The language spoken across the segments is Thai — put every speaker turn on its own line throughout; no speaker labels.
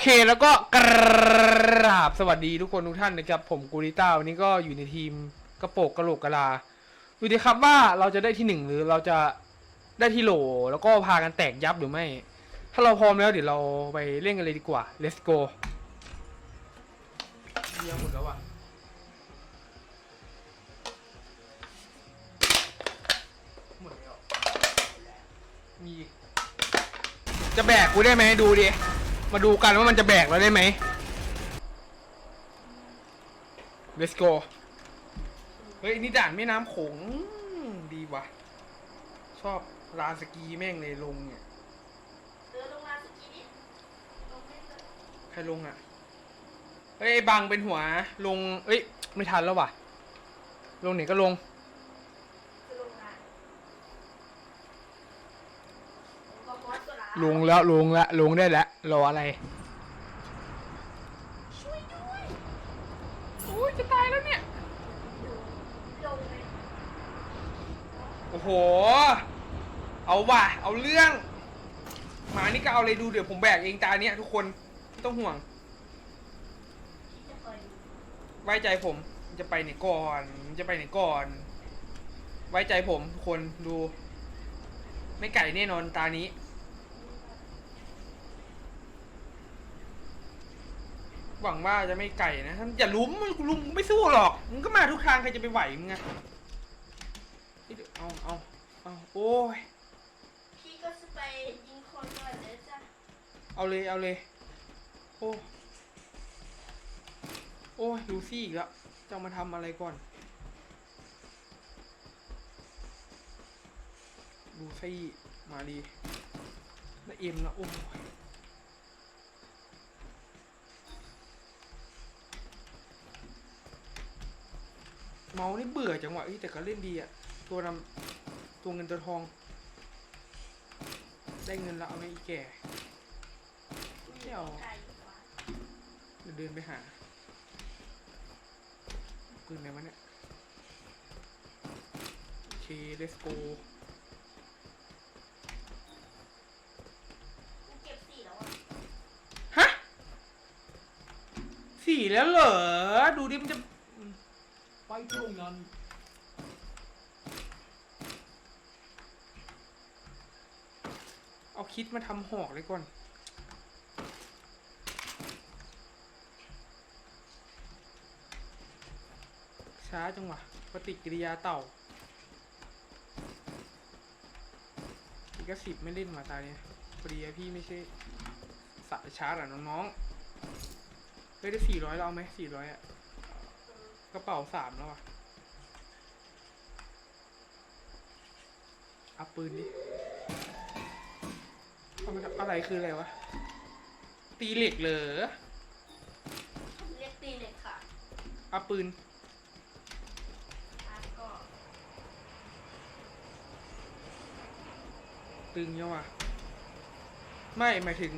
เคแล้วก็กราบสวัสดีทุกคนทุกท่านนะครับ ผมกูริต้าวันนี้ก็อยู่ในทีมกระโปกกระโหลกกะลาดูดิครับว่าเราจะได้ที่หนึ่งหรือเราจะได้ที่โหลแล้วก็พากันแตกยับหรือไม่ ถ้าเราพร้อมแล้วเดี๋ยวเราไปเล่นกันเลยดีกว่า let's go เยี่ยมหมดแล้วอะหมดแล้วมีอีกจะแบกกูได้ไหมดูดิ มาดูกันว่ามันจะแบกเราได้ไหม let's go เฮ้ย นี่ด่านแม่น้ำโขงอืมดีว่ะ ชอบลานสกีแม่งเลยลงเนี่ย
เดินลงมาสกีนิดลงไม่เลย
ใครลงอะ เฮ้ยไอ้บังเป็นหัวลง เอ้ย ไม่ทันแล้วว่ะ ลงไหนก็ลง
คือลงมาผมก็มอสก็ ลา
ลงแล้วลงแล้วลงได้แล้วรออะไร
ช่วยด้วย
โอ้ยจะตายแล้วเนี่ย
ลงเลย
โอ้โห เอาว่ะ เอาเรื่อง หมานี่ก็เอาเลยดูเดี๋ยวผมแบกเองตาเนี้ยทุกคนไม่ต้องห่วง
ที่จะไป
ไว้ใจผมมันจะไปไหนก่อนมันจะไปไหนก่อน ไว้ใจผมทุกคนดู ไม่ไก่แน่นอนตานี้ หวังว่าจะไม่ไก่นะถ้าอย่าลุ้มลุมไม่สู้หรอกมึงก็มาทุกทางใครจะไปไหวมึงอะเฮ้ยเดี๋ยวเอาเอาเอาโอ้ย
พี่ก็จะไปยิงคนก่อนเลยจ้ะ
เอาเลยเอาเลยโอ้โอ้ยดูซี่อีกแล้วจะเอามาทำอะไรก่อนดูซี่มาดีแล้วเอ็มนะโอ้ย มาส์นี่เบื่อจังหวะเอ้ยแต่ก็เล่นดีอะตัวนำตัวเงินตัวทอง ได้เงินแล้วเอาไงอีแก่ไม่เอา
ไก่กว่า
เดี๋ยวเดินไปหาปืนไหนวะเนี่ยโอเค let's go
กูเก็บสี่แล้วอะ
ฮะสี่แล้วเหรอ ดูดิมันจะ
ไปตรงนั้น
เอาคิดมาทำหอกเลยก่อน ช้าจังวะปฏิกิริยาเต่าอีก็สิบไม่เล่นมาตาเนี่ยพอดีอะพี่ไม่ใช่สายชาร์จอะน้องๆเฮ้ยได้สี่ร้อยเราเอาไหมสี่ร้อยอะ กระเป๋าสามแล้วอะเอาปืนดิเอามันอะไรคืออะไรวะ ตีเหล็กเหรอ
เรียกตีเหล็กค่ะ
เอาปืน
อะก็
ตึงเยอะว่ะไม่หมายถึง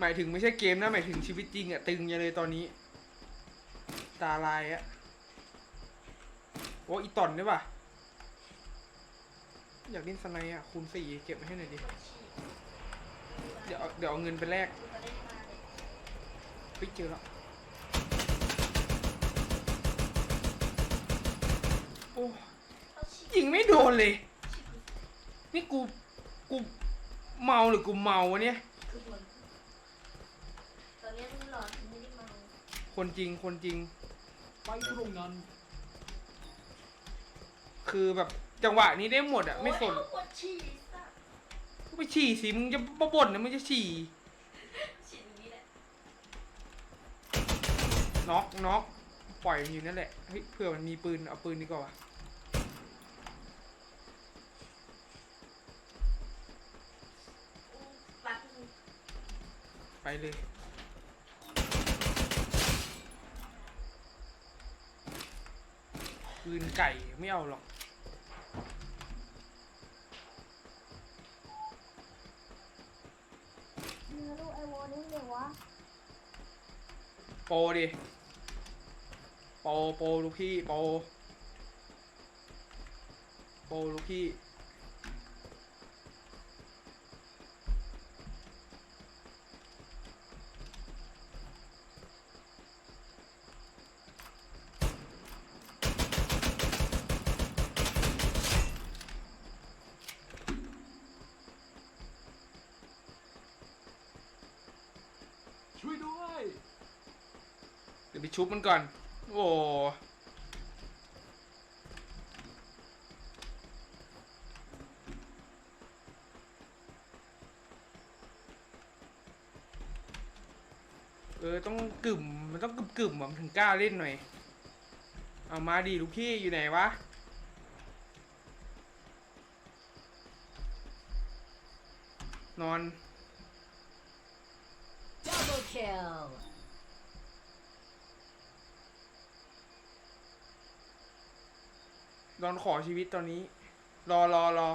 หมายถึงไม่ใช่เกมนะหมายถึงชีวิตจริงอะตึงอยังเลยตอนนี้ตาลายอะโอ้อีตอนด้วยป่ะ อยากเล่นสไนด์อะคูณสี่เก็บไว้ให้หน่อยดิ
กดฉีด
เดี๋ยวเอาเดี๋ยวเอาเงินไปแลก
กูก็ได้มาเลย
เฮ้ยเจอแล้ว โอ้
เขาฉีด
ยิงไม่โดนเลย
ฉีด
นี่กู กูเมาหรือกูเมาวะเนี่ย
คือคนตอนนี้มึงหลอนไม่ได้เมา
คนจริง คนจริง
ไปตรงนั้น
คือแบบจังหวะนี้ได้หมดอะไม่สน
โอ้ยเอากดฉีดอะ
ก็ไปฉี่สิมึงจะมาบ่นนะมึงจะฉี่
ฉีดอย่างนี้แหละ
น็อกน็อกปล่อยมันอยู่นั่นแหละเฮ้ยเผื่อมันมีปืนเอาปืนดีกว่าวะ
อู้ปัดมึง
ไปเลย ปืนไก่ไม่เอาหรอก
เนื้อลูกไอวอลนี่เลยวะ
โปรดิ โปรโปรลูกพี่ โปรโปรลูกพี่ เดี๋ยวไป ชุบมันก่อน โอ้เออต้องกึ่มมันต้องกึ่มกึ่มๆอะมันถึงกล้าเล่นหน่อย เอามาดีลูกพี่อยู่ไหนวะ นอน
Double kill
นอนขอชีวิตตอนนี้ รอรอรอ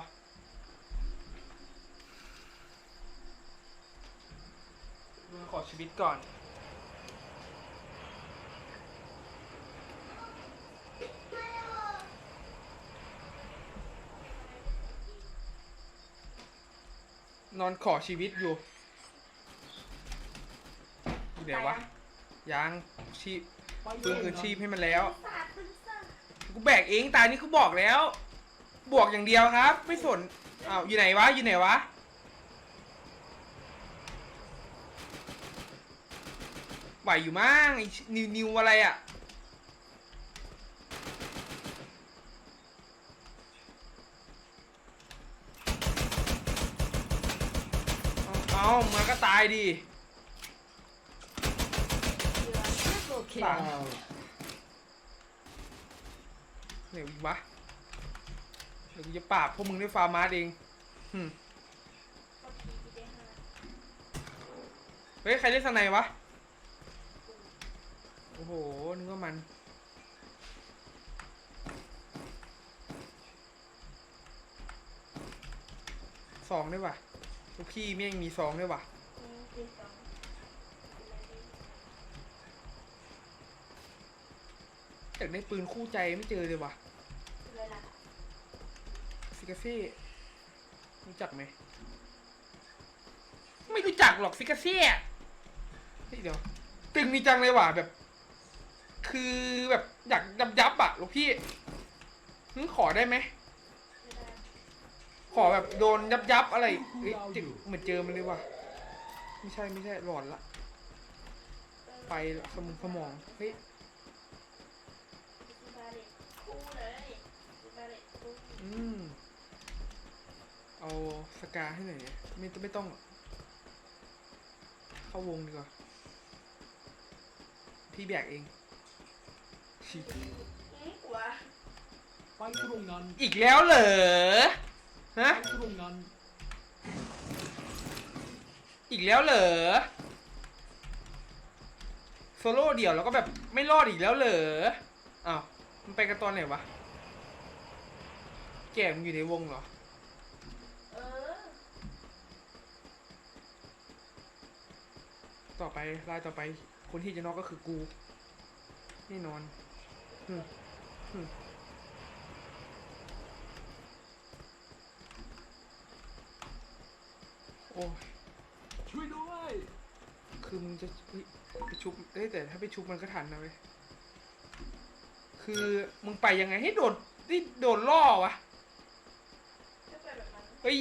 นอนขอชีวิตก่อน นอนขอชีวิตอยู่อยู่ไหนวะยังชีพ
ไป
ฟื้นคืนชีพให้มันแล้ว
สาดพึ่งซ่า
กูแบกเองตายนี่กูบอกแล้ว บวกอย่างเดียวครับ ไม่สนอ้าวอยู่ไหนวะอยู่ไหนวะไหวอยู่มั้งไอ้นิวนิวอะไรอะ่ะเอาเอามาก็ตายดิ
Triple
สาม เหนียวอีกวะเดี๋ยวกูจะปราบพวกมึงด้วยฟาร์มาสเองหึมเฮ้ย ใครเล่นสไนวะ โอ้โห นึกว่ามัน สองด้วยว่ะลูกพี่เม่งมีสองด้วยว่ะ อยากได้ปืนคู่ใจไม่เจอเลยว่ะซิกาเซ่รู้จักไหมไม่รู้จักหรอกซิกาเซ่เฮ้ยเดี๋ยว ตึงนี่จังเลยว่ะแบบ คือแบบอยากยับยับอะลูกพี่หึขอได้ไหมขอแบบโดนยับยับอะไรเอ้ยจิเหมือนเจอมันเลยว่ะไม่ใช่ไม่ใช่หลอนละไปละสมองสมองเฮ้ย อืม เอาสกาให้หน่อยดิไม่ไม่ต้องหรอกเข้าวงดีกว่า พี่แบกเองชิ
ไปตรงนั้น
อีกแล้วเหรอ ฮะ
ไปตรงนั้น
อีกแล้วเหรอ โซโล่เดี่ยวแล้วก็แบบไม่รอดอีกแล้วเหรอ อ้าว มันไปกันตอนไหนวะ แก่มันอยู่ในวงเหรอ
เออ
ต่อไปรายต่อไป คนที่จะน็อกก็คือกูแน่นอนหึหึโอ้ย
ช่วยด้วย
คือมึงจะเฮ้ยไปชุบเอ้ยแต่ถ้าไปชุบมันก็ทันนะเว้ย คือมึงไปยังไงให้โดนนี่โดนล่อวะ เฮ้ย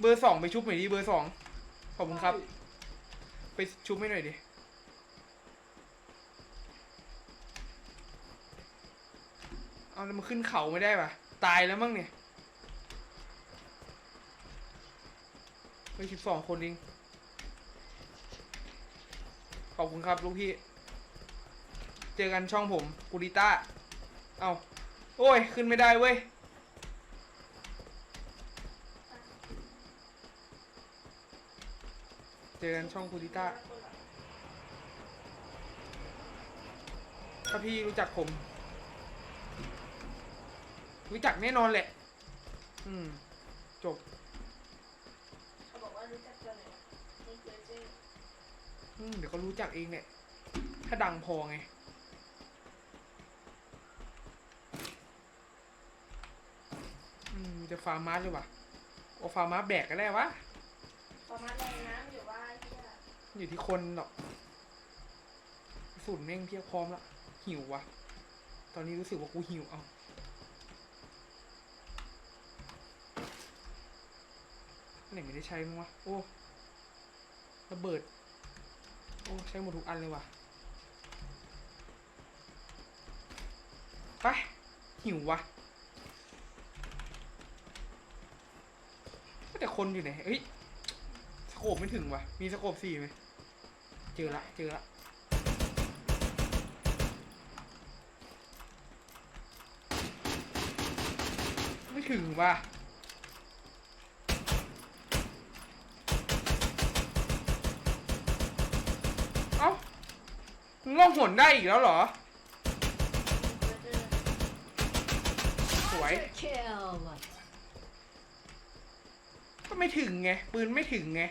เบอร์สองไปชุบหน่อยดิเบอร์สองขอบคุณครับ ไปชุบให้หน่อยดิ เอาแล้วมันขึ้นเขาไม่ได้ปะตายแล้วมั้งเนี่ยไปสิบสองคนเองขอบคุณครับลูกพี่ เจอกันช่องผมกูริต้า เอาโอ้ย ขึ้นไม่ได้เว้ย เจอกันช่องกูริต้า ถ้าพี่รู้จักผม รู้จักแน่นอนแหละ อืม จบ
เขาบอกว่ารู้จักตัวไหนนี่คือเจ๊
อืมเดี๋ยวก็รู้จักเองเนี่ย ถ้าดังพอไง อืมมีแต่ฟาร์มาสเลยว่ะโอาฟาร์มาสแบกก็ได้วะ
ประมาณแรงน้ำอยู่ว่าไอ้เหี้ย
อยู่ที่คนหรอกกระสุนแม่งเพียบพร้อมละ หิววะ ตอนนี้รู้สึกว่ากูหิวเอาไหนไม่ได้ใช้มั้งวะ โอ้ ระเบิด โอ้ ใช้หมดทุกอันเลยว่ะ ไป หิววะแต่คนอยู่ไหนเฮ้ย ปไม่ถึงวะมีสโคปสี่ไหมเจอละเจอละไม่ถึงว่ะเอ้ามึงล่องหนได้อีกแล้วเหรอ สวย
Kill.
ก็ไม่ถึงไง ปืนไม่ถึงไง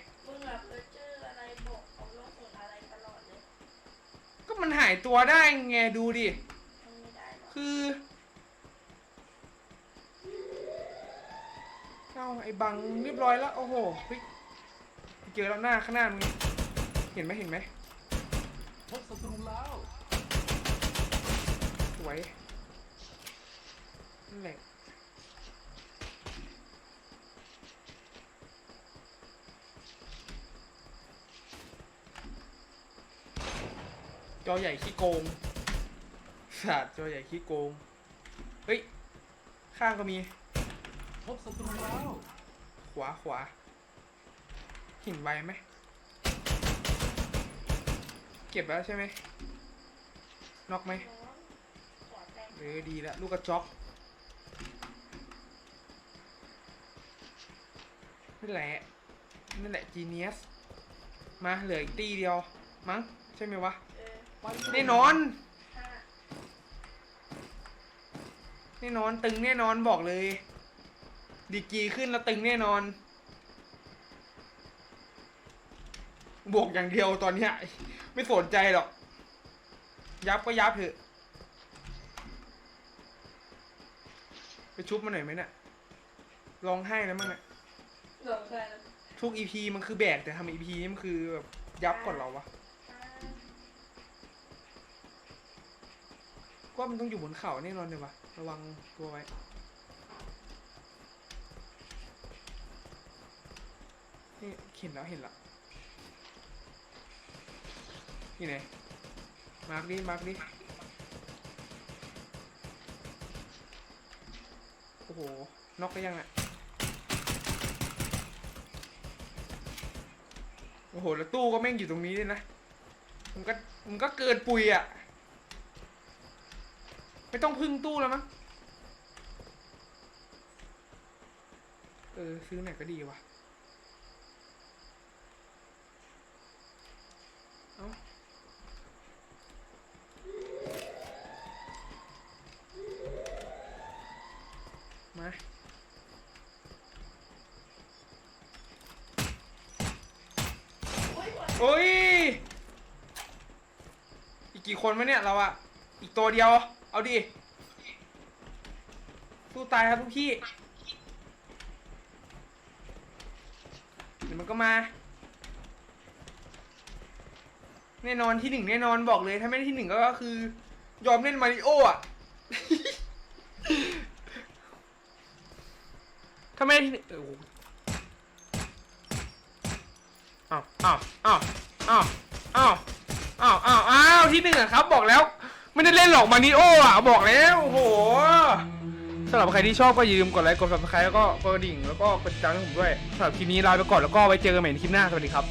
มัน
หายตัวได้ไงดูดิ
ไม่ได้หรอก
คือ เอ้าไอ้บังเรียบร้อยแล้ว โอ้โหเฮ้ยเจอแล้วหน้าข้างหน้ามึงเห็นไหมเห็นไหม
พบศัตรูแล้ว
สวยนั่นแหละ จอใหญ่ขี้โกงสัตว์จอใหญ่ขี้โกง เฮ้ย ข้างก็มี
พบศัตรูแล้ว
ขวาขวาหินไวไหม เก็บแล้วใช่ไหมน็อกไหม
น้องขอแต่ง
เออดีแล้วลูกกระจอกนั่นแหละนั่นแหละจีเนียสมาเหลืออีกตีเดียว มั้งใช่ไหมวะ
เออ
ไป
แน่นอน
ห้า
แน่นอนตึงแน่นอนบอกเลย ดีกรีขึ้นแล้วตึงแน่นอน บวกอย่างเดียวตอนเนี้ยไม่สนใจหรอก ยับก็ยับเถอะ ไปชุบมาหน่อยไหมเนี่ยร้องไห้แล้วมั้งเนี่ย
หลงใครแล้ว
ทุกอีพีมันคือแบกแต่ทำอีพีนี้มันคือแบบยับก่อนเราวะ
ห้า
ก็มันต้องอยู่บนเขาแน่นอนเลยวะระวังตัวไว้ นี่เห็นแล้วเห็นแล้วนี่ไหน มาร์กดิมาร์กดิโอ้โหน็อกได้ยังอะโอ้โห แล้วตู้ก็แม่งอยู่ตรงนี้ด้วยนะ มันก็ มันก็เกินปุยอะ ไม่ต้องพึ่งตู้แล้วมั้ง เออ ซื้อไหนก็ดีว่ะเอามา โอ้ย อีกกี่คนวะเนี่ยเราอะอีกตัวเดียว เอาดิ สู้ตายครับทุกพี่ เดี๋ยวมันก็มา แน่นอนที่หนึ่งแน่นอนบอกเลยถ้าไม่ได้ที่หนึ่งก็คือ ยอมเล่นมาริโออะ ถ้าไม่ได้ที่หนึ่งเออโอ้โหอ้าวอ้าวอ้าวอ้าวอ้าวอ้าวอ้าวอ้าวที่หนึ่งอะครับ บอกแล้ว ไม่ได้เล่นหรอกมาริโออะบอกแล้วโอ้โหสำหรับใครที่ชอบก็อย่าลืมกดไลค์กด subscribe แล้วก็กดกระดิ่งแล้วก็กดติดตามให้ผมด้วยสำหรับคลิปนี้ลาไปก่อนแล้วก็ไว้เจอกันใหม่ในคลิปหน้าสวัสดีครับ